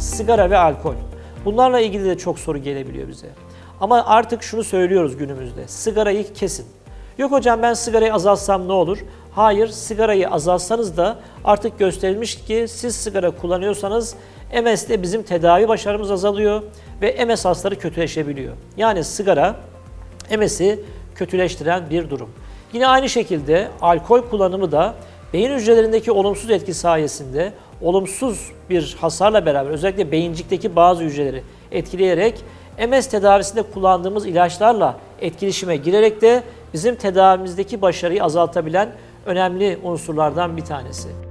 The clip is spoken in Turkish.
sigara ve alkol. Bunlarla ilgili de çok soru gelebiliyor bize. Ama artık şunu söylüyoruz günümüzde. Sigarayı kesin. Yok hocam ben sigarayı azaltsam ne olur? Hayır, sigarayı azaltsanız da artık gösterilmiş ki siz sigara kullanıyorsanız MS'de bizim tedavi başarımız azalıyor ve MS hastaları kötüleşebiliyor. Yani sigara MS'i kötüleştiren bir durum. Yine aynı şekilde alkol kullanımı da beyin hücrelerindeki olumsuz etki sayesinde olumsuz bir hasarla beraber özellikle beyincikteki bazı hücreleri etkileyerek MS tedavisinde kullandığımız ilaçlarla etkileşime girerek de bizim tedavimizdeki başarıyı azaltabilen önemli unsurlardan bir tanesi.